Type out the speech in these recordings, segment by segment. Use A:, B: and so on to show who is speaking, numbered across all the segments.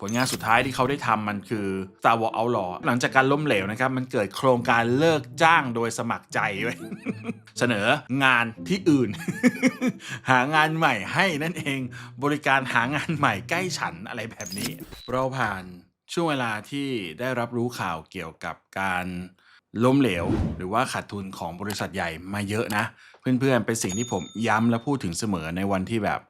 A: ผลงานสุดท้ายที่เขาได้ทำมันคือ Star Wars Outlaw หลังจากการล้มเหลวนะครับ มันเกิดโครงการเลิกจ้างโดยสมัครใจไว้เสนองานที่อื่น หางานใหม่ให้นั่นเอง บริการหางานใหม่ใกล้ฉันอะไรแบบนี้ เราผ่านช่วงเวลาที่ได้รับรู้ข่าวเกี่ยวกับการล้มเหลว หรือว่าขาดทุนของบริษัทใหญ่มาเยอะนะ เพื่อนๆเป็นสิ่งที่ผมย้ำและพูดถึงเสมอในวันที่แบบ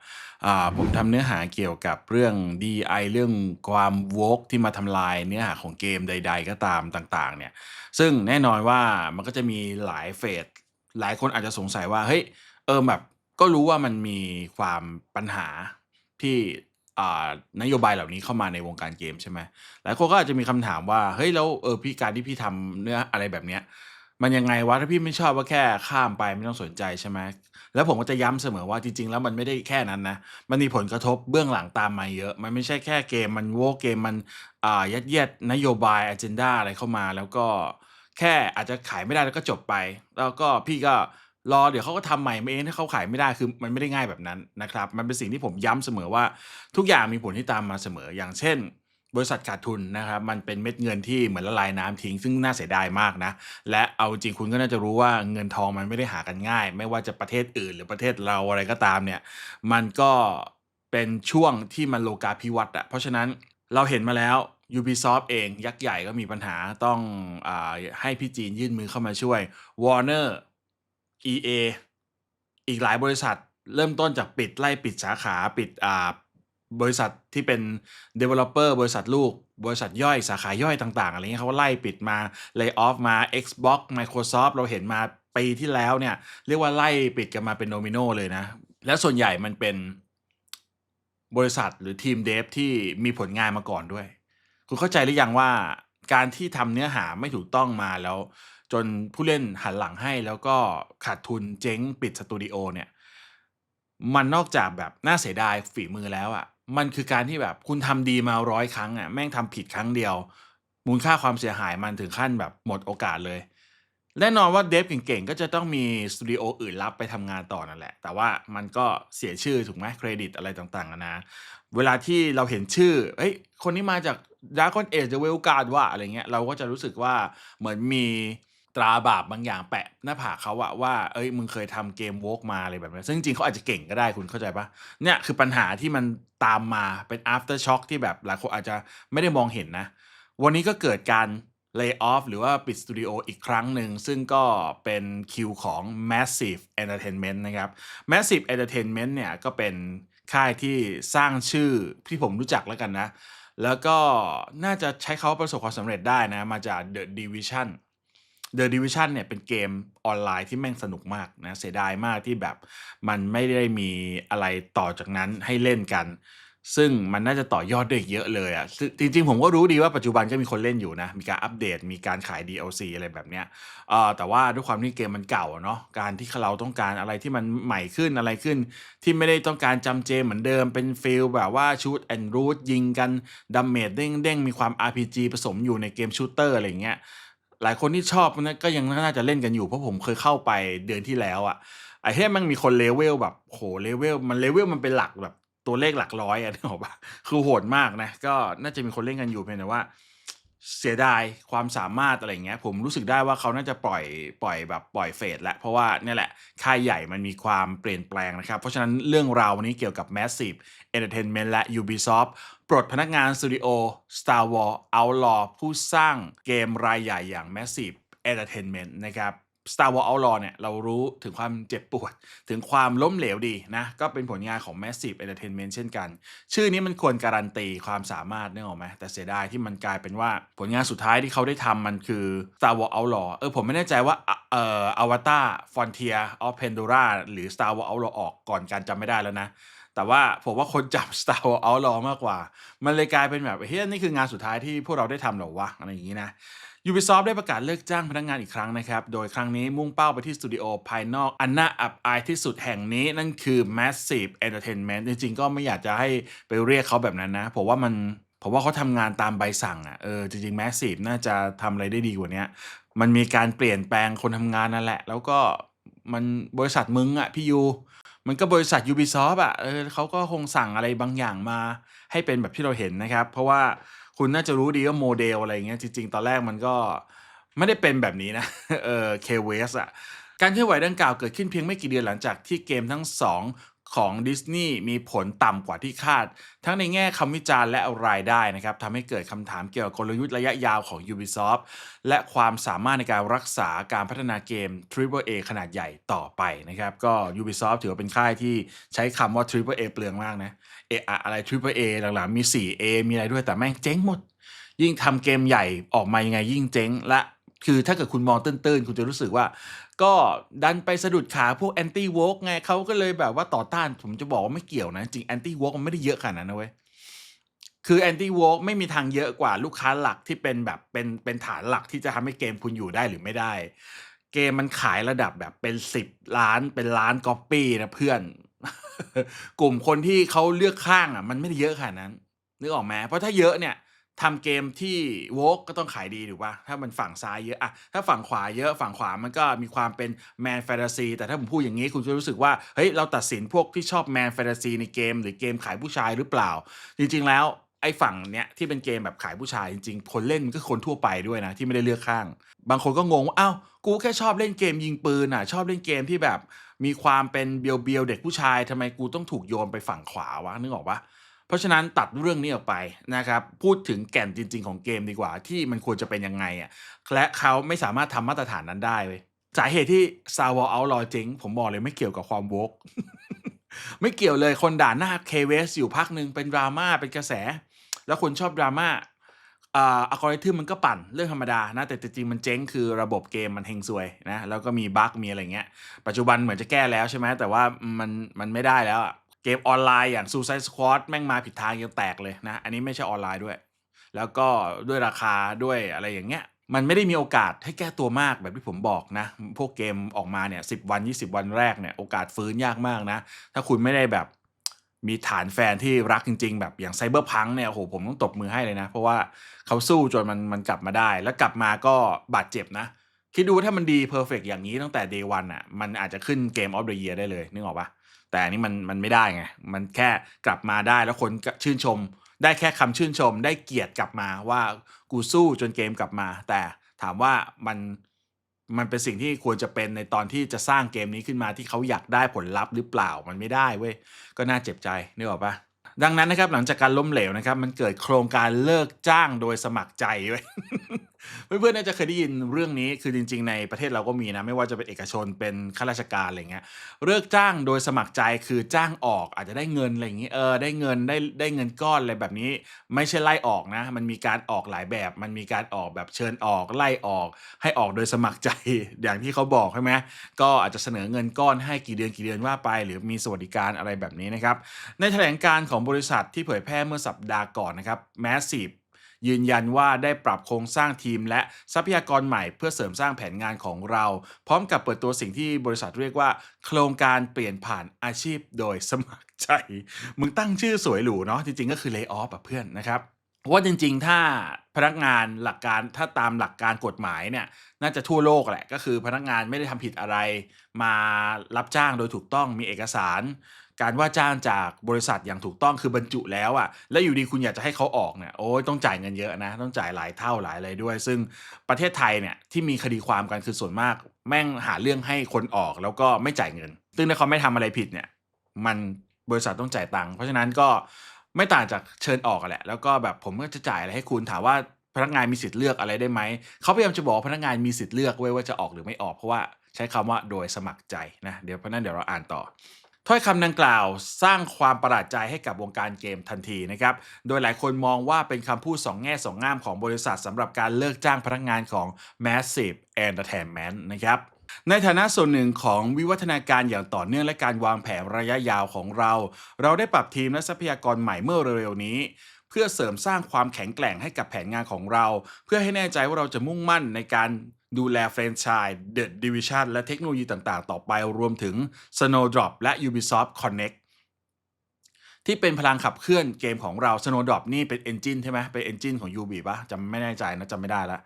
A: ผมทำเนื้อหาเกี่ยวกับเรื่อง DI เรื่องความวกที่มาทำลายเนื้อหาของเกมใด ๆ ก็ตามต่างๆเนี่ยซึ่งแน่นอนว่ามันก็จะมีหลายเฟสหลายคนอาจจะสงสัยว่าเฮ้ยเออแบบก็รู้ว่ามันมีความปัญหาที่นโยบายเหล่านี้เข้ามาในวงการเกมใช่ไหมหลายคนก็อาจจะมีคำถามว่า เฮ้ย แล้วเออพี่การที่พี่ทำเนื้ออะไรแบบเนี้ย มันยังไงวะ ถ้าพี่ไม่ชอบก็แค่ข้ามไปไม่ต้องสนใจใช่ไหม แล้วผมก็จะย้ำเสมอว่าจริง ๆ แล้วมันไม่ได้แค่นั้นนะ มันมีผลกระทบเบื้องหลังตามมาเยอะ มันไม่ใช่แค่เกมมันโวเกมมันอ่ายัดเยียดนโยบายอ g e n d a อะไรเข้ามาแล้วก็แค่อาจจะขายไม่ได้แล้วก็จบไป แล้วก็พี่ก็รอเดี๋ยวเขาก็ทำใหม่มาเองถ้าเขาขายไม่ได้คือมันไม่ได้ง่ายแบบนั้นนะครับ มันเป็นสิ่งที่ผมย้ำเสมอว่าทุกอย่างมีผลที่ตามมาเสมออย่างเช่น บริษัทขาดทุนนะครับมันเป็นเม็ดเงินที่เหมือนละลายน้ำทิ้ง ซึ่งน่าเสียดายมากนะ และเอาจริงคุณก็น่าจะรู้ว่าเงินทองมันไม่ได้หากันง่าย ไม่ว่าจะประเทศอื่น หรือประเทศเราอะไรก็ตามเนี่ยมันก็เป็นช่วงที่มันโลกาภิวัตน์อะเพราะฉะนั้นเราเห็นมาแล้ว Ubisoft เองยักษ์ใหญ่ก็มีปัญหาต้องอให้พี่จีนยื่นมือเข้ามาช่วย Warner EA อีกหลายบริษัทเริ่มต้นจากปิดไล่ปิดสาขาปิดอ่า บริษัทที่เป็น developer บริษัทลูก บริษัทย่อยสาขาย่อยต่าง ๆ อะไรเงี้ยเขาไล่ปิดมา lay off มา Xbox Microsoft เราเห็นมาปีที่แล้วเนี่ย เรียกว่าไล่ปิดกันมาเป็นโนมิโนเลยนะ แล้วส่วนใหญ่มันเป็นบริษัทหรือทีมเดฟที่มีผลงานมาก่อนด้วย คุณเข้าใจหรือยังว่าการที่ทำเนื้อหาไม่ถูกต้องมาแล้ว จนผู้เล่นหันหลังให้แล้วก็ขาดทุนเจ๊งปิดสตูดิโอเนี่ย มันนอกจากแบบน่าเสียดายฝีมือแล้วอะ่ะ มันคือการที่แบบคุณทำดีมาร้อยครั้งอะแม่งทำผิดครั้งเดียว มูลค่าความเสียหายมันถึงขั้นแบบหมดโอกาสเลยแน่นอนว่าเดฟเก่งๆ ก็จะต้องมีสตูดิโออื่นรับไปทำงานต่อนั่นแหละ แต่ว่ามันก็เสียชื่อถูกไหมเครดิตอะไรต่างๆนานะเวลาที่เราเห็นชื่อ เฮ้ย คนนี้มาจากด a ร์ o อนเอจเวลการ์ดว่าอะไรเงี้ย เราก็จะรู้สึกว่าเหมือนมี ตราบาปบางอย่างแปะหน้าผากเขาอะว่าเอ้ยมึงเคยทำเกมโวกมาอะไรแบบนี้ซึ่งจริงเขาอาจจะเก่งก็ได้คุณเข้าใจปะเนี่ยคือปัญหาที่มันตามมาเป็น after shock ที่แบบหลายคนอาจจะไม่ได้มองเห็นนะ วันนี้ก็เกิดการ lay off หรือว่าปิดสตูดิโออีกครั้งหนึ่ง ซึ่งก็เป็นคิวของ Massive Entertainment นะครับ Massive Entertainment เนี่ยก็เป็นค่ายที่สร้างชื่อที่ผมรู้จักแล้วกันนะ แล้วก็น่าจะใช้เขาประสบความสำเร็จได้นะ มาจาก The Division The Division เนี่ยเป็นเกมออนไลน์ที่แม่งสนุกมากนะเสียดายมากที่แบบมันไม่ได้มีอะไรต่อจากนั้นให้เล่นกัน ซึ่งมันน่าจะต่อยอดได้อีกเยอะเลยอะ่ะจริงๆ ผมก็รู้ดีว่าปัจจุบันก็มีคนเล่นอยู่นะ มีการอัปเดตมีการขาย DLC อะไรแบบเนี้ยเอ่อแต่ว่าด้วยความที่เกมมันเก่าเนาะการที่เราต้องการอะไรที่มันใหม่ขึ้นอะไรขึ้น ที่ไม่ได้ต้องการจำเจเหมือนเดิมเป็นฟิลแบบว่าชูตแอนด์รูทยิงกันดัมเมจเด้งๆมีความ RPG ผสมอยู่ในเกมชูตเตอร์อะไรอย่างเงี้ย หลายคนที่ชอบนะก็ยังน่าจะเล่นกันอยู่เพราะผมเคยเข้าไปเดือนที่แล้วอะ่ะไอ้เฮ้ยมันมีคนเลเวลแบบโหเลเวลมันเลเวลมันเป็นหลักแบบตัวเลขหลักร้อยอะนึกออกปะคือโหดมากนะ ก็น่าจะมีคนเล่นกันอยู่เพียงแต่ว่า เสียดายความสามารถอะไรเงี้ย ผมรู้สึกได้ว่าเขาน่าจะปล่อยปล่อยแบบปล่อยเฟดแล้วเพราะว่าเนี่ยแหละ ค่ายใหญ่มันมีความเปลี่ยนแปลงนะครับ เพราะฉะนั้นเรื่องราววันนี้เกี่ยวกับ Massive Entertainment และ Ubisoft ปลดพนักงานสตูดิโอ Star Wars Outlaw ผู้สร้างเกมรายใหญ่อย่าง Massive Entertainment นะครับ Star Wars Outlaw เนี่ยเรารู้ถึงความเจ็บปวด ถึงความล้มเหลวดีนะ ก็เป็นผลงานของ Massive Entertainment เช่นกัน ชื่อนี้มันควรการันตีความสามารถนึกออกไหมแต่เสียดายที่มันกลายเป็นว่าผลงานสุดท้ายที่เขาได้ทำมันคือ Star Wars Outlaw เออผมไม่แน่ใจว่าเอ่อ Avatar Frontier of Pandora หรือ Star Wars Outlaw ออกก่อนกันจำไม่ได้แล้วนะ แต่ว่าผมว่าคนจับ Star Wars Outlaw มากกว่า มันเลยกลายเป็นแบบเฮ้ยนี่คืองานสุดท้ายที่พวกเราได้ทำหรอวะอะไรอย่างนี้นะ Ubisoft ได้ประกาศเลิกจ้างพนักงานอีกครั้งนะครับ โดยครั้งนี้มุ่งเป้าไปที่สตูดิโอภายนอก อันน่าอับอายที่สุดแห่งนี้นั่นคือ Massive Entertainment จริงๆ ก็ไม่อยากจะให้ไปเรียกเขาแบบนั้นนะ ผมว่ามันผมว่าเขาทำงานตามใบสั่งอะ่ะเออจริงๆ Massive น่าจะทำอะไรได้ดีกว่านี้มันมีการเปลี่ยนแปลงคนทำงานนั่นแหละ แล้วก็มันบริษัทมึงอะ่ะพี่ยู มันก็บริษัท Ubisoft อะเออเขาก็คงสั่งอะไรบางอย่างมา ให้เป็นแบบที่เราเห็นนะครับ เพราะว่าคุณน่าจะรู้ดีว่าโมเดลอะไรเงี้ยจริง ๆ ตอนแรกมันก็ไม่ได้เป็นแบบนี้นะเออเคเวสอะการเคลื่อนไหวดังกล่าวเกิดขึ้นเพียงไม่กี่เดือนหลังจากที่เกมทั้งสอง ของดิสนีย์มีผลต่ำกว่าที่คาด ทั้งในแง่คำวิจารณ์และรายได้นะครับทำให้เกิดคำถามเกี่ยวกับกลยุทธ์ระยะยาวของ Ubisoft และความสามารถในการรักษาการพัฒนาเกม Triple A ขนาดใหญ่ต่อไปนะครับ ก็ Ubisoft ถือว่าเป็นค่ายที่ใช้คำว่า Triple A เปลืองมากนะเอะอะอะไร Triple A หลังๆมี 4A มีอะไรด้วยแต่แม่งเจ๊งหมด ยิ่งทำเกมใหญ่ออกมายังไงยิ่งเจ๊งและ คือถ้าเกิดคุณมองตื้นๆ คุณจะรู้สึกว่า ก็ดันไปสะดุดขาพวกแอนตี้วอกไงเขาก็เลยแบบว่าต่อต้านผมจะบอกว่าไม่เกี่ยวนะ จริงแอนตี้วอกมันไม่ได้เยอะขนาดนั้นนะเว้ยคือแอนตี้วอลไม่มีทางเยอะกว่าลูกค้าหลักที่เป็นแบบเป็นเป็นฐานหลักที่จะทำให้เกมคุณอยู่ได้หรือไม่ได้ เกมมันขายระดับแบบเป็นสิบล้านเป็นล้านก๊อปปี้นะเพื่อน กลุ่มคนที่เขาเลือกข้างอะ มันไม่ได้เยอะขนาดนั้นนึกออกไหมเพราะถ้าเยอะเนี่ย ทำเกมที่โวกก็ต้องขายดีถูกป่ะถ้ามันฝั่งซ้ายเยอะอะถ้าฝั่งขวาเยอะฝั่งขวามันก็มีความเป็นแมนแฟนตาซีแต่ถ้าผมพูดอย่างนี้คุณจะรู้สึกว่าเฮ้ยเราตัดสินพวกที่ชอบแมนแฟนตาซีในเกม หรือเกมขายผู้ชายหรือเปล่า จริง ๆ แล้วไอ้ฝั่งเนี้ยที่เป็นเกมแบบขายผู้ชายจริงๆ คนเล่นมันก็คนทั่วไปด้วยนะ ที่ไม่ได้เลือกข้าง บางคนก็งงว่าอ้าวกูแค่ชอบเล่นเกมยิงปืนอะชอบเล่นเกมที่แบบมีความเป็นเบียวเบียวเด็กผู้ชายทำไมกูต้องถูกโยนไปฝั่งขวาวะนึกออกปะ เพราะฉะนั้นตัดเรื่องนี้ออกไปนะครับ พูดถึงแก่นจริง ๆ ของเกมดีกว่า ที่มันควรจะเป็นยังไงอะและเขาไม่สามารถทำมาตรฐานนั้นได้เว้ยสาเหตุที่ Star Wars Outlaw เจ๊งผมบอกเลยไม่เกี่ยวกับความโวกไม่เกี่ยวเลยคนด่าหน้าเคเวสอยู่พักหนึ่งเป็นดราม่าเป็นกระแส แล้วคนชอบดราม่าอ่าอัลกอริทึมมันก็ปั่นเรื่องธรรมดานะ แต่จริงๆมันเจ๊งคือระบบเกมมันเฮงซวยนะแล้วก็มีบั๊กมีอะไรเงี้ย ปัจจุบันเหมือนจะแก้แล้วใช่ไหมแต่ว่ามันมันไม่ได้แล้วอะ เกมออนไลน์อย่าง Suicide Squad แม่งมาผิดทางยังแตกเลยนะ อันนี้ไม่ใช่ออนไลน์ด้วย แล้วก็ด้วยราคาด้วยอะไรอย่างเงี้ยมันไม่ได้มีโอกาสให้แก้ตัวมากแบบที่ผมบอกนะ พวกเกมออกมาเนี่ยสิวัน 20 วันแรกเนี่ยโอกาสฟื้นยากมากนะ ถ้าคุณไม่ได้แบบมีฐานแฟนที่รักจริง ๆ แบบอย่างไซเบอร์พังเนี่ยโอ้โหผมต้องตบมือให้เลยนะ เพราะว่าเขาสู้จนมันมันกลับมาได้ แล้วกลับมาก็บาดเจ็บนะ คิดดูว่าถ้ามันดีเพอร์เฟกอย่างนี้ตั้งแต่ day one อะมันอาจจะขึ้นเกมออฟเดอะเยียได้เลยนึกออกปะ แต่อันนี้มันมันไม่ได้ไง มันแค่กลับมาได้แล้วคนชื่นชม ได้แค่คำชื่นชม ได้เกียรติกลับมาว่ากูสู้จนเกมกลับมา แต่ถามว่ามันมันเป็นสิ่งที่ควรจะเป็นในตอนที่จะสร้างเกมนี้ขึ้นมาที่เขาอยากได้ผลลัพธ์หรือเปล่ามันไม่ได้เว้ยก็น่าเจ็บใจนึกออกปะดังนั้นนะครับหลังจากการล้มเหลวนะครับ มันเกิดโครงการเลิกจ้างโดยสมัครใจเว้ย เพื่อนๆน่าจะเคยได้ยินเรื่องนี้คือจริง ๆ ในประเทศเราก็มีนะ ไม่ว่าจะเป็นเอกชนเป็นข้าราชการอะไรเงี้ยเลิกจ้างโดยสมัครใจคือจ้างออกอาจจะได้เงินอะไรอย่างงี้เออได้เงินได้ได้เงินก้อนอะไรแบบนี้ ไม่ใช่ไล่ออกนะ มันมีการออกหลายแบบ มันมีการออกแบบเชิญออกไล่ออก ให้ออกโดยสมัครใจอย่างที่เขาบอกใช่ไหมก็อาจจะเสนอเงินก้อนให้กี่เดือนกี่เดือนว่าไป หรือมีสวัสดิการอะไรแบบนี้นะครับในแถลงการของบริษัทที่เผยแพร่เมื่อสัปดาห์ก่อนนะครับ Massive ยืนยันว่าได้ปรับโครงสร้างทีมและทรัพยากรใหม่เพื่อเสริมสร้างแผนงานของเรา พร้อมกับเปิดตัวสิ่งที่บริษัทเรียกว่า โครงการเปลี่ยนผ่านอาชีพโดยสมัครใจ มึงตั้งชื่อสวยหรูเนาะจริงๆก็คือ lay off อะเพื่อนนะครับว่าจริงๆ ถ้าพนักงานหลักการถ้าตามหลักการกฎหมายเนี่ยน่าจะทั่วโลกแหละ ก็คือพนักงานไม่ได้ทำผิดอะไร มารับจ้างโดยถูกต้องมีเอกสาร การว่าจ้างจากบริษัทอย่างถูกต้องคือบรรจุแล้วอะ่ะแล้วอยู่ดีคุณอยากจะให้เขาออกเนี่ยโอ้ยต้องจ่ายเงินเยอะนะ ต้องจ่ายหลายเท่าหลายอะไรด้วย ซึ่งประเทศไทยเนี่ยที่มีคดีความกันคือส่วนมาก แม่งหาเรื่องให้คนออกแล้วก็ไม่จ่ายเงิน ซึ่งถ้าเขาไม่ทำอะไรผิดเนี่ยมันบริษัทต้องจ่ายตังค์เพราะฉะนั้นก็ไม่ต่างจากเชิญออกอะแหละ แล้วก็แบบผมก็จะจ่ายอะไรให้คุณถามว่าพนักงานมีสิทธิ์เลือกอะไรได้ไหม เขาพยายามจะบอกพนักงานมีสิทธิ์เลือกไว้ว่าจะออกหรือไม่ออกเพราะว่าใช้คำว่าโดยสมัครใจนะ เดี๋ยวเพราะนั้นเดี๋ยวเราอ่านต่อ ถ้อยคำดังกล่าวสร้างความประหลาดใจให้กับวงการเกมทันทีนะครับ โดยหลายคนมองว่าเป็นคำพูดสองแง่สองงามของบริษัทสำหรับการเลิกจ้างพนักงานของ Massive Entertainment นะครับในฐานะส่วนหนึ่งของวิวัฒนาการอย่างต่อเนื่องและการวางแผนระยะยาวของเรา เราได้ปรับทีมและทรัพยากรใหม่เมื่อเร็วๆนี้ พื่อเสริมสร้างความแข็งแกร่งให้กับแผนงานของเรา เพื่อให้แน่ใจว่าเราจะมุ่งมั่นในการดูแลแฟรนไชส์ The Division และเทคโนโลยีต่างๆ ต่อไปรวมถึง Snowdrop และ Ubisoft Connect ที่เป็นพลังขับเคลื่อนเกมของเรา Snowdrop นี่เป็น Engine ใช่ไหมเป็น Engine ของ Ubi ปะจำไม่แน่ใจนะจำไม่ได้ละ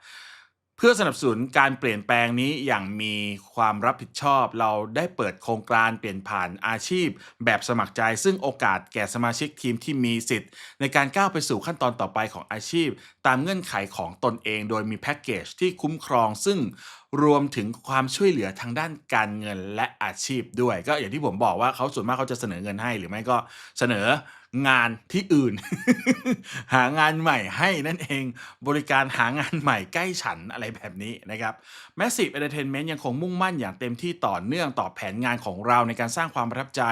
A: เพื่อสนับสนุนการเปลี่ยนแปลงนี้อย่างมีความรับผิดชอบ เราได้เปิดโครงการเปลี่ยนผ่านอาชีพ แบบสมัครใจ ซึ่งโอกาสแก่สมาชิกทีมที่มีสิทธิ์ ในการก้าวไปสู่ขั้นตอนต่อไปของอาชีพ ตามเงื่อนไขของตนเอง โดยมีแพ็กเกจที่คุ้มครอง ซึ่งรวมถึงความช่วยเหลือทางด้านการเงินและอาชีพด้วย ก็อย่างที่ผมบอกว่าเขาส่วนมากเขาจะเสนอเงินให้หรือไม่ก็เสนอ งานที่อื่น หางานใหม่ให้นั่นเองบริการหางานใหม่ใกล้ฉันอะไรแบบนี้นะครับ Massive Entertainment ยังคงมุ่งมั่นอย่างเต็มที่ต่อเนื่องต่อแผนงานของเราในการสร้างความประทับใจ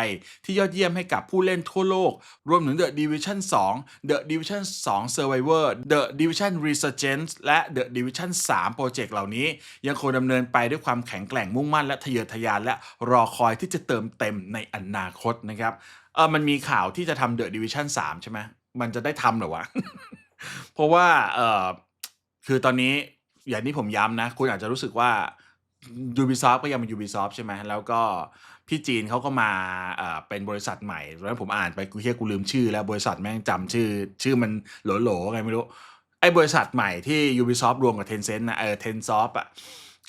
A: ที่ยอดเยี่ยมให้กับผู้เล่นทั่วโลก รวมถึง The Division 2 The Division 2 Survivor The Division Resurgence และ The Division 3 โปรเจกต์เหล่านี้ ยังคงดำเนินไปด้วยความแข็งแกร่งมุ่งมั่นและทะเยอทะยานและรอคอยที่จะเติมเต็มในอนาคตนะครับ เออมันมีข่าวที่จะทำ The Division 3ใช่ไหมมันจะได้ทำเหรอวะ เพราะว่าเออคือตอนนี้อย่างที่ผมย้ำนะ คุณอาจจะรู้สึกว่า Ubisoft ก็ยังเป็น Ubisoft ใช่ไหมแล้วก็พี่จีนเขาก็มาเอ่อเป็นบริษัทใหม่ แล้วผมอ่านไปกูเฮียกูลืมชื่อแล้วบริษัทแม่งจำชื่อ ชื่อมันโหลๆไงไม่รู้ ไอ้บริษัทใหม่ที่ Ubisoft รวมกับ Tencent นะเออ Tensoft อะ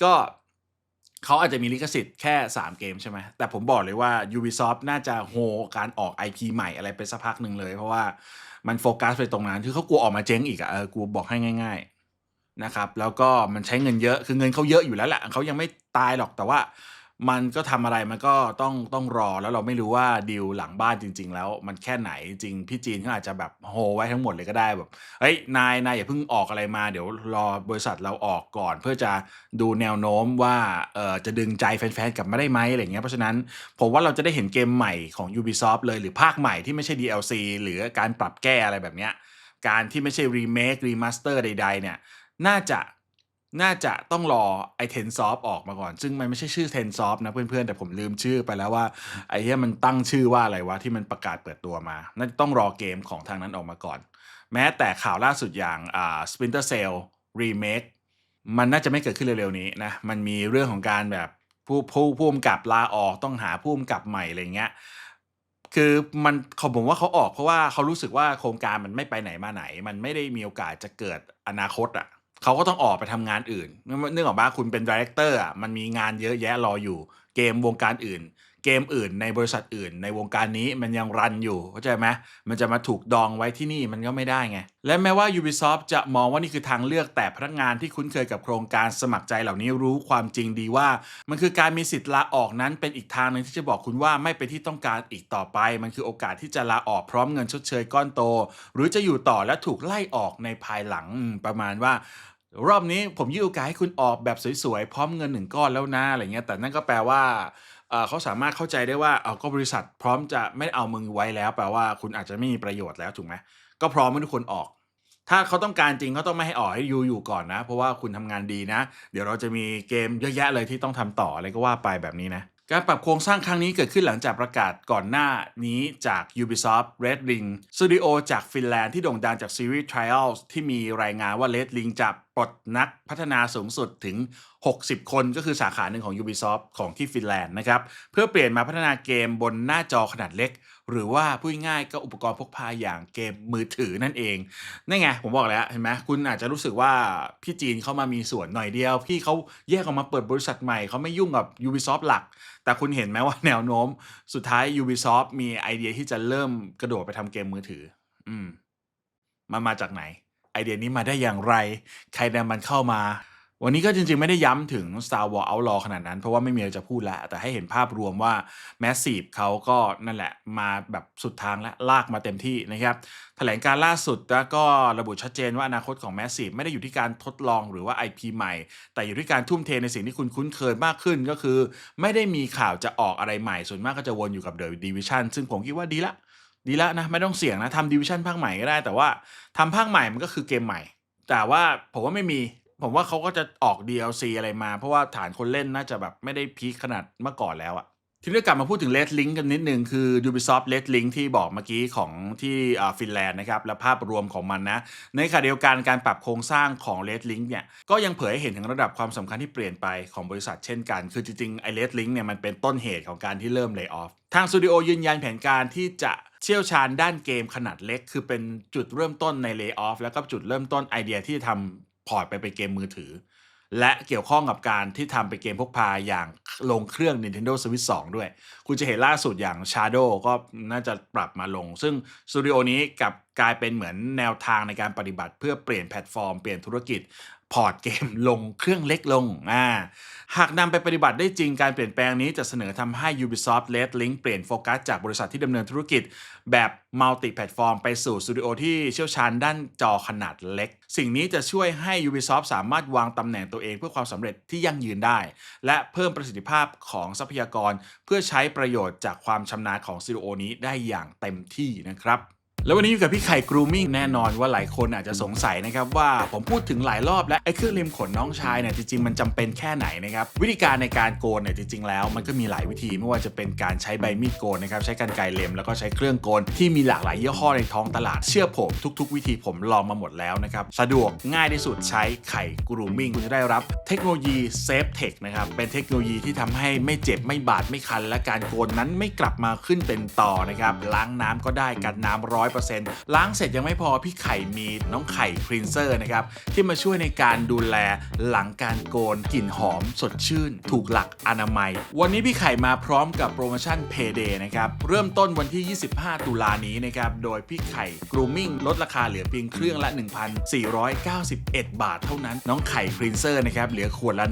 A: ก็ เขาอาจจะมีลิขสิทธิ์แค่ 3 เกมใช่ไหม แต่ผมบอกเลยว่า Ubisoft น่าจะโฮการออก IP ใหม่อะไรไปสักพักหนึ่งเลย เพราะว่ามันโฟกัสไปตรงนั้น คือเขากลัวออกมาเจ๊งอีกอะเออกูบอกให้ง่าย ๆนะครับ แล้วก็มันใช้เงินเยอะ คือเงินเขาเยอะอยู่แล้วแหละเขายังไม่ตายหรอกแต่ว่า มันก็ทำอะไรมันก็ต้องต้องรอแล้วเราไม่รู้ว่าดีลหลังบ้านจริง ๆ แล้วมันแค่ไหนจริงพี่จีนเขาอาจจะแบบโฮไว้ทั้งหมดเลยก็ได้แบบเฮ้ยนายนายอย่าเพิ่งออกอะไรมาเดี๋ยวรอบริษัทเราออกก่อน เพื่อจะดูแนวโน้มว่าเออจะดึงใจแฟนๆกลับมาได้ไหมอะไรเงี้ยเพราะฉะนั้นผมว่าเราจะได้เห็นเกมใหม่ของ Ubisoft เลยหรือภาคใหม่ที่ไม่ใช่ DLC หรือการปรับแก้อะไรแบบเนี้ยการที่ไม่ใช่รีเมครีมาสเตอร์ใดๆเนี่ยน่าจะ น่าจะต้องรอไอเทนซอฟออกมาก่อน ซึ่งมันไม่ใช่ชื่อเทนซอฟนะเพื่อนๆ แต่ผมลืมชื่อไปแล้วว่า ไอ้เหี้ยมันตั้งชื่อว่าอะไรวะ ที่มันประกาศเปิดตัวมา น่าจะต้องรอเกมของทางนั้นออกมาก่อน แม้แต่ข่าวล่าสุดอย่างอ่า Splinter Cell Remake มันน่าจะไม่เกิดขึ้นเร็วๆนี้นะ มันมีเรื่องของการแบบผู้ผู้ผู้กำกับลาออกต้องหาผู้กำกับใหม่อะไรเงี้ยคือมันเขาผมว่าเขาออกเพราะว่าเขารู้สึกว่าโครงการมันไม่ไปไหนมาไหน มันไม่ได้มีโอกาสจะเกิดอนาคตอะ เขาก็ต้องออกไปทำงานอื่นเนื่องจากว่าคุณเป็นดีเรคเตอร์อะมันมีงานเยอะแยะรออยู่เกมวงการอื่น เกมอื่นในบริษัทอื่น ในวงการนี้มันยังรันอยู่เข้าใจไหมมันจะมาถูกดองไว้ที่นี่มันก็ไม่ได้ไง และแม้ว่า Ubisoft จะมองว่านี่คือทางเลือกแต่พนักงานที่คุ้นเคยกับโครงการสมัครใจเหล่านี้รู้ความจริงดีว่า มันคือการมีสิทธิ์ลาออกนั้นเป็นอีกทางหนึ่งที่จะบอกคุณว่าไม่เป็นที่ต้องการอีกต่อไป มันคือโอกาสที่จะลาออกพร้อมเงินชดเชยก้อนโต หรือจะอยู่ต่อและถูกไล่ออกในภายหลังประมาณว่ารอบนี้ผมยื่นโอกาสให้คุณออกแบบสวยๆ พร้อมเงินหนึ่งก้อนแล้วนะอะไรเงี้ยแต่นั่นก็แปลว่า เอ่อเขาสามารถเข้าใจได้ว่าเอาก็บริษัทพร้อมจะไม่เอามึงไว้แล้วแปลว่าคุณอาจจะไม่มีประโยชน์แล้วถูกไหมก็พร้อมให้ทุกคนออก ถ้าเขาต้องการจริงเขาต้องไม่ให้ออกให้ยูอยู่ก่อนนะ เพราะว่าคุณทำงานดีนะ เดี๋ยวเราจะมีเกมเยอะแยะเลยที่ต้องทำต่ออะไรก็ว่าไปแบบนี้นะ การปรับโครงสร้างครั้งนี้เกิดขึ้นหลังจากประกาศก่อนหน้านี้จาก Ubisoft Red Ring สตูดิโอจากฟินแลนด์ที่โด่งดังจากซีรีส์ Trials ที่มีรายงานว่า Red Ring จะปลดนักพัฒนาสูงสุดถึง 60 คนก็คือสาขาหนึ่งของ Ubisoft ของที่ฟินแลนด์นะครับ เพื่อเปลี่ยนมาพัฒนาเกมบนหน้าจอขนาดเล็ก หรือว่าพูดง่ายๆก็อุปกรณ์พกพาอย่างเกมมือถือนั่นเองนั่นไงผมบอกแล้วเห็นไหมคุณอาจจะรู้สึกว่าพี่จีนเขามามีส่วนหน่อยเดียว พี่เขาแยกออกมาเปิดบริษัทใหม่เขาไม่ยุ่งกับ Ubisoft หลัก แต่คุณเห็นไหมว่าแนวโน้ม สุดท้าย Ubisoft มีไอเดียที่จะเริ่มกระโดดไปทำเกมมือถือ อืมมันมาจากไหน ไอเดียนี้มาได้อย่างไร ใครนำมันเข้ามา วันนี้ก็จริงๆ ไม่ได้ย้ำถึง Star Wars Outlaw ขนาดนั้น เพราะว่าไม่มีอะไรจะพูดแล้ว แต่ให้เห็นภาพรวมว่า Massive เขาก็นั่นแหละมาแบบสุดทางและลากมาเต็มที่นะครับแถลงการล่าสุดแล้วก็ระบุชัดเจนว่าอนาคตของ Massive ไม่ได้อยู่ที่การทดลองหรือว่า IP ใหม่ แต่อยู่ที่การทุ่มเทในสิ่งที่คุณคุ้นเคยมากขึ้นก็คือ ไม่ได้มีข่าวจะออกอะไรใหม่ ส่วนมากก็จะวนอยู่กับ The Division ซึ่งผมคิดว่าดีละดีล้วนะไม่ต้องเสี่ยงนะทำดิวิชั่นภาคใหม่ก็ได้ แต่ว่าทำภาคใหม่มันก็คือเกมใหม่ แต่ว่าผมว่าไม่มี ผมว่าเขาก็จะออก DLC อะไรมา เพราะว่าฐานคนเล่นน่าจะแบบไม่ได้พีคขนาดเมื่อก่อนแล้วอะทีนี้กลับมาพูดถึง Red Link กันนิดนึง คือ Ubisoft Red Link ที่บอกเมื่อกี้ของที่ฟินแลนด์นะครับ และภาพรวมของมันนะ ในขณะเดียวกันการปรับโครงสร้างของ Red Link เนี่ย ก็ยังเผยให้เห็นถึงระดับความสำคัญที่เปลี่ยนไปของบริษัทเช่นกัน คือจริงๆ ไอ้ Red Link เนี่ยมันเป็นต้นเหตุของการที่เริ่ม lay off ทางสตูดิโอยืนยันแผนการที่จะเชี่ยวชาญด้านเกมขนาดเล็ก คือเป็นจุดเริ่มต้นใน lay off แล้วก็จุดเริ่มต้นไอเดียที่จะทำ พอร์ตไปเป็นเกมมือถือ และเกี่ยวข้องกับการที่ทำเป็นเกมพกพาอย่างลงเครื่อง Nintendo Switch 2 ด้วย คุณจะเห็นล่าสุดอย่าง Shadow ก็น่าจะปรับมาลง ซึ่งสตูดิโอนี้กับกลายเป็นเหมือนแนวทางในการปฏิบัติ เพื่อเปลี่ยนแพลตฟอร์ม เปลี่ยนธุรกิจ พอร์ตเกมลงเครื่องเล็กลงอ่าหากนำไปปฏิบัติได้จริงการเปลี่ยนแปลงนี้จะเสนอทำให้ Ubisoft Red Link เปลี่ยนโฟกัสจากบริษัทที่ดำเนินธุรกิจ แบบมัลติแพลตฟอร์มไปสู่สตูดิโอที่เชี่ยวชาญด้านจอขนาดเล็ก สิ่งนี้จะช่วยให้ Ubisoft สามารถวางตำแหน่งตัวเองเพื่อความสำเร็จที่ยั่งยืนได้ และเพิ่มประสิทธิภาพของทรัพยากร เพื่อใช้ประโยชน์จากความชำนาญของสตูดิโอนี้ได้อย่างเต็มที่นะครับ แล้ววันนี้อยู่กับพี่ไข่กรูมิ่งแน่นอนว่าหลายคนอาจจะสงสัยนะครับว่าผมพูดถึงหลายรอบแล้วไอ้เครื่องริมขนน้องชายเนี่ยจริงๆมันจำเป็นแค่ไหนนะครับวิธีการในการโกนเนี่ยจริงๆ แล้วมันก็มีหลายวิธีไม่ว่าจะเป็นการใช้ใบมีดโกนนะครับใช้กรรไกรเล็มแล้วก็ใช้เครื่องโกนที่มีหลากหลายยี่ห้อในท้องตลาดเชื่อผมทุก ๆ วิธีผมลองมาหมดแล้วนะครับสะดวกง่ายที่สุดใช้ไข่กรูมิ่งคุณจะได้รับเทคโนโลยีเซฟเทคนะครับเป็นเทคโนโลยีที่ทำให้ไม่เจ็บไม่บาดไม่คัน และการโกนนั้นไม่กลับมาขึ้นเป็นต่อนะครับล้างน้ำก็ได้กันน้ำร้อยเปอร์เซ็นต์ล้างเสร็จยังไม่พอพี่ไข่มีน้องไข่คลีนเซอร์นะครับที่มาช่วยในการดูแลหลังการโกนกลิ่นหอมสดชื่น ถูกหลักอนามัย วันนี้พี่ไข่มาพร้อมกับโปรโมชั่น Payday นะครับเริ่มต้นวันที่ 25 ตุลานี้นะครับโดยพี่ไข่กรูมิ่งลดราคาเหลือเพียงเครื่องละ 1,491 บาทเท่านั้น น้องไข่คลีนเซอร์นะครับเหลือขวดละ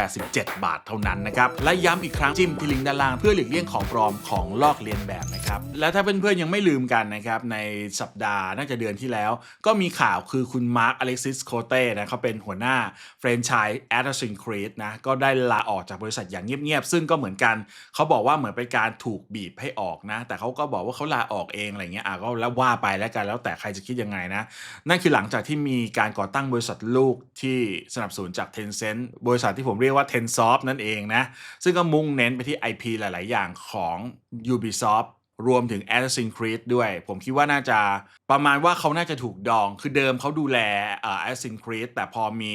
A: 187 บาทเท่านั้นนะครับและย้ำอีกครั้งจิ้มที่ลิงก์ด้านล่างเพื่อหลีกเลี่ยงของปลอมของลอกเลียนแบบนะครับและถ้าเพื่อนๆยังไม่ลืมกันนะครับในในสัปดาห์น่าจะเดือนที่แล้ว ก็มีข่าวคือคุณมาร์คอเล็กซิสโคเต้นะเขาเป็นหัวหน้าแฟรนไชส์ Assassin's Creed นะก็ได้ลาออกจากบริษัทอย่างเงียบๆ ซึ่งก็เหมือนกัน เขาบอกว่าเหมือนเป็นการถูกบีบให้ออกนะ แต่เขาก็บอกว่าเขาลาออกเองอะไรเงี้ยอะก็แล้วว่าไปแล้วกันแล้วแต่ใครจะคิดยังไงนะ นั่นคือหลังจากที่มีการก่อตั้งบริษัทลูกที่สนับสนุนจาก Tencent บริษัทที่ผมเรียกว่า Tensoft นั่นเองนะซึ่งก็มุ่งเน้นไปที่ IP หลาย ๆ อย่างของ Ubisoft รวมถึง Assassin's Creed ด้วย ผมคิดว่าน่าจะประมาณว่าเขาน่าจะถูกดอง คือเดิมเขาดูแลเอ่อ Assassin's Creed แต่พอมี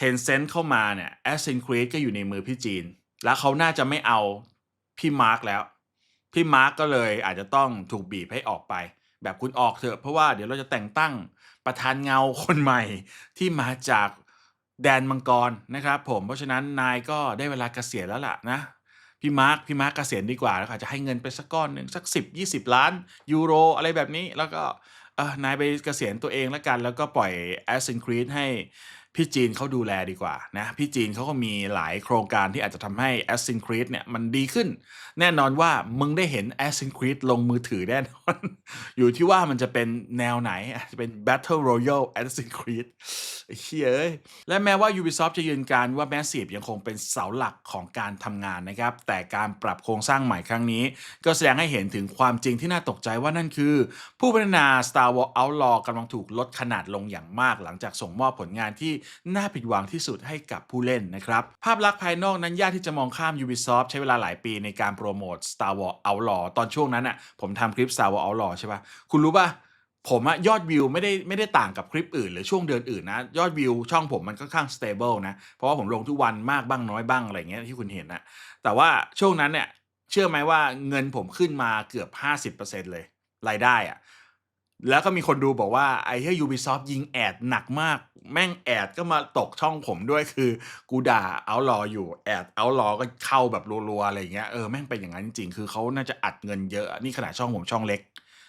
A: Tencent เข้ามาเนี่ย Assassin's Creed ก็อยู่ในมือพี่จีน แล้วเขาน่าจะไม่เอาพี่มาร์กแล้ว พี่มาร์กก็เลยอาจจะต้องถูกบีบให้ออกไป แบบคุณออกเถอะเพราะว่าเดี๋ยวเราจะแต่งตั้งประธานเงาคนใหม่ที่มาจากแดนมังกรนะครับผมเพราะฉะนั้นนายก็ได้เวลาเกษียณแล้วล่ะนะ พี่มาร์คพี่มาร์คเกษียณดีกว่าแล้วอาจจะให้เงินไปสักก้อนหนึ่งสัก 10 20 ล้านยูโรอะไรแบบนี้แล้วก็นายไปเกษียณตัวเองแล้วกัน แล้วก็ปล่อย a s s i n Creed ให้ พี่จีนเขาดูแลดีกว่านะพี่จีนเขาก็มีหลายโครงการที่อาจจะทำให้ a s s i n c r e e d เนี่ยมันดีขึ้น แน่นอนว่ามึงได้เห็น a s s i n c r e e d ลงมือถือแน่นอน อยู่ที่ว่ามันจะเป็นแนวไหนอาจจะเป็น Battle Royale a s s i n c r e e d เฮ้ยเอ้ยและแม้ว่า Ubisoft จะยืนการว่า Massive ยังคงเป็นเสาหลักของการทำงานนะครับ แต่การปรับโครงสร้างใหม่ครั้งนี้ ก็แสดงให้เห็นถึงความจริงที่น่าตกใจว่านั่นคือ ผู้พัฒนา Star Wars Outlaw กำลังถูกลดขนาดลงอย่างมาก หลังจากส่งมอบผลงานที่น่าผิดหวังที่สุดให้กับผู้เล่นนะครับ ภาพลักษณ์ภายนอกนั้นยากที่จะมองข้าม Ubisoft ใช้เวลาหลายปีในการโปรโมท Star Wars Outlaw ตอนช่วงนั้นอะผมทำคลิป Star Wars Outlaw ใช่ปะคุณรู้ป่ะผมอะยอดวิวไม่ได้ไม่ได้ต่างกับคลิปอื่น หรือช่วงเดือนอื่นนะ ยอดวิวช่องผมมันค่อนข้าง stable นะ เพราะว่าผมลงทุกวันมากบ้างน้อยบ้างอะไรเงี้ยที่คุณเห็นนะแต่ว่าช่วงนั้นเนี่ยเชื่อไหมว่าเงินผมขึ้นมาเกือบ 50%เลยรายได้อะ แล้วก็มีคนดูบอกว่าไอ้เฮ้ย Ubisoft ยิงแอดหนักมาก แม่งแอดก็มาตกช่องผมด้วยคือกูด่าเอารออยู่แอดเอารอก็เข้าแบบรัวๆอะไรเงี้ยเออแม่งเป็นอย่างนั้นจริงๆ คือเขาน่าจะอัดเงินเยอะนี่ขนาดช่องผมช่องเล็ก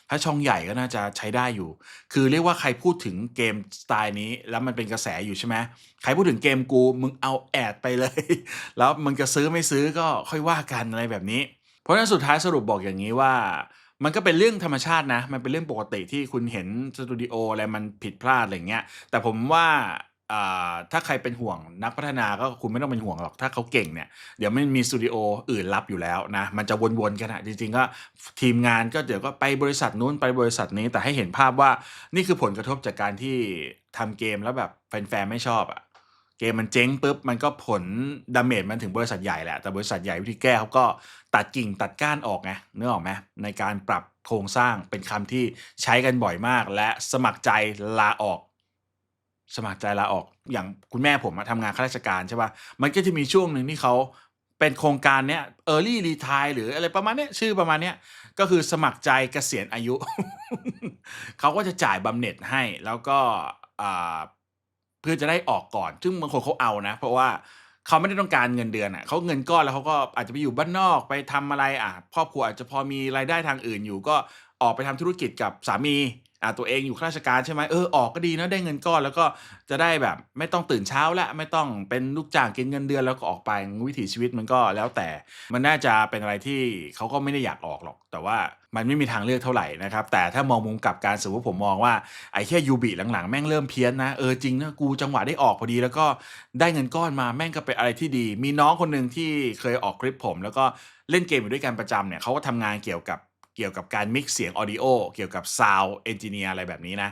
A: ถ้าช่องใหญ่ก็น่าจะใช้ได้อยู่ คือเรียกว่าใครพูดถึงเกมสไตล์นี้ แล้วมันเป็นกระแสอยู่ใช่ไหมใครพูดถึงเกมกูมึงเอาแอดไปเลย แล้วมึงจะซื้อไม่ซื้อก็ค่อยว่ากันอะไรแบบนี้ เพราะฉะนั้นสุดท้ายสรุปบอกอย่างนี้ว่า มันก็เป็นเรื่องธรรมชาตินะ มันเป็นเรื่องปกติที่คุณเห็นสตูดิโออะไรมันผิดพลาดอะไรเงี้ย แต่ผมว่าถ้าใครเป็นห่วงนักพัฒนาก็คุณไม่ต้องเป็นห่วงหรอก ถ้าเขาเก่งเนี่ย เดี๋ยวมันมีสตูดิโออื่นรับอยู่แล้วนะ มันจะวนๆกันอะจริงๆก็ทีมงานก็เดี๋ยวก็ไปบริษัทนู้นไปบริษัทนี้แต่ให้เห็นภาพว่านี่คือผลกระทบจากการที่ทำเกมแล้วแบบแฟนๆไม่ชอบอะ เกมมันเจ๊งปุ๊บมันก็ผลดาเมจมันถึงบริษัทใหญ่แหละ แต่บริษัทใหญ่วิธีแก้เขาก็ตัดกิ่งตัดก้านออกไงนึกออกไหมในการปรับโครงสร้างเป็นคำที่ใช้กันบ่อยมาก และสมัครใจลาออก สมัครใจลาออกอย่างคุณแม่ผมอะทำงานข้าราชการใช่ป่ะมันก็จะมีช่วงหนึ่งที่เขาเป็นโครงการเนี้ย early retire หรืออะไรประมาณเนี้ยชื่อประมาณเนี้ยก็คือสมัครใจเกษียณอายุ เขาก็จะจ่ายบำเหน็จให้แล้วก็อ่า เพื่อจะได้ออกก่อน ซึ่งบางคนเขาเอานะ เพราะว่าเขาไม่ได้ต้องการเงินเดือนอะเขาเงินก้อนแล้วเขาก็อาจจะไปอยู่บ้านนอกไปทำอะไรอะครอบครัวอาจจะพอมีรายได้ทางอื่นอยู่ก็ออกไปทำธุรกิจกับสามี อะตัวเองอยู่ข้าราชการใช่ไหมเออออกก็ดีนะได้เงินก้อน แล้วก็จะได้แบบไม่ต้องตื่นเช้าละไม่ต้องเป็นลูกจ้างกินเงินเดือนแล้วก็ออกไปวิถีชีวิตมันก็แล้วแต่ มันน่าจะเป็นอะไรที่เขาก็ไม่ได้อยากออกหรอก แต่ว่ามันไม่มีทางเลือกเท่าไหร่นะครับ แต่ถ้ามองมุมกลับการสมมติผมมองว่าไอ้แค่ยูบิหลังๆ แม่งเริ่มเพี้ยนนะ เออจริงนะกูจังหวะได้ออกพอดี แล้วก็ได้เงินก้อนมาแม่งก็เป็นอะไรที่ดี มีน้องคนหนึ่งที่เคยออกคลิปผม แล้วก็เล่นเกมอยู่ด้วยกันประจำเนี่ยเขาก็ทำงานเกี่ยวกับ เกี่ยวกับการมิกซ์เสียงออดิโอเกี่ยวกับซาวเอนจิเนียร์อะไรแบบนี้นะ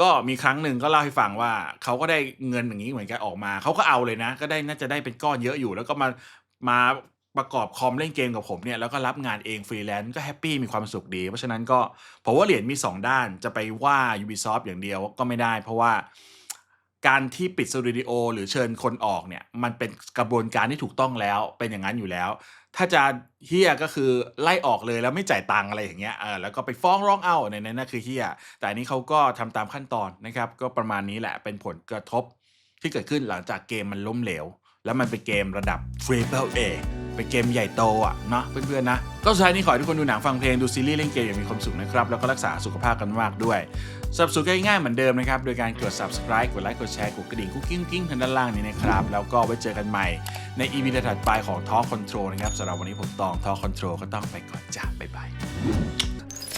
A: ก็มีครั้งหนึ่งก็เล่าให้ฟังว่าเขาก็ได้เงินอย่างนี้เหมือนกันออกมา เขาก็เอาเลยนะ ก็ได้น่าจะได้เป็นก้อนเยอะอยู่ แล้วก็มามาประกอบคอมเล่นเกมกับผมเนี่ยแล้วก็รับงานเองฟรีแลนซ์ก็แฮปปี้มีความสุขดี เพราะฉะนั้นก็ผมว่าเหรียญมี 2 ด้านจะไปว่า Ubisoft อย่างเดียวก็ไม่ได้ เพราะว่า การที่ปิดสตูดิโอหรือเชิญคนออกเนี่ย มันเป็นกระบวนการที่ถูกต้องแล้ว เป็นอย่างนั้นอยู่แล้ว ถ้าจะเฮียก็คือไล่ออกเลยแล้วไม่จ่ายตังอะไรอย่างเงี้ยเออแล้วก็ไปฟ้องร้องเอาในนั้นน่ะคือเฮียแต่อันนี้เขาก็ทำตามขั้นตอนนะครับ ก็ประมาณนี้แหละเป็นผลกระทบที่เกิดขึ้นหลังจากเกมมันล้มเหลว แล้วมันเป็นเกมระดับ Triple A เป็นเกมใหญ่โตอะเนาะเพื่อนๆนะ ก็สุดท้ายนี้ขอให้ทุกคนดูหนังฟังเพลงดูซีรีส์เล่นเกมอย่างมีความสุขนะครับ แล้วก็รักษาสุขภาพกันมากด้วย สับสนก็ง่ายๆเหมือนเดิมนะครับ โดยการกด subscribe กดไลค์กดแชร์กดกระดิ่งกุ๊กกิ้งกิ้งทางด้านล่างนี้นะครับ แล้วก็ไว้เจอกันใหม่ใน EP ถัดไปของ Talk Control นะครับสำหรับวันนี้ผมตอง Talk Control ก็ต้องไปก่อนจ้าบ๊ายบาย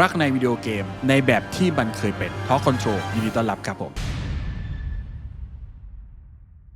A: รักในวิดีโอเกมในแบบที่มันเคยเป็นเพราะคอนโทรลยินดีต้อนรับครับผม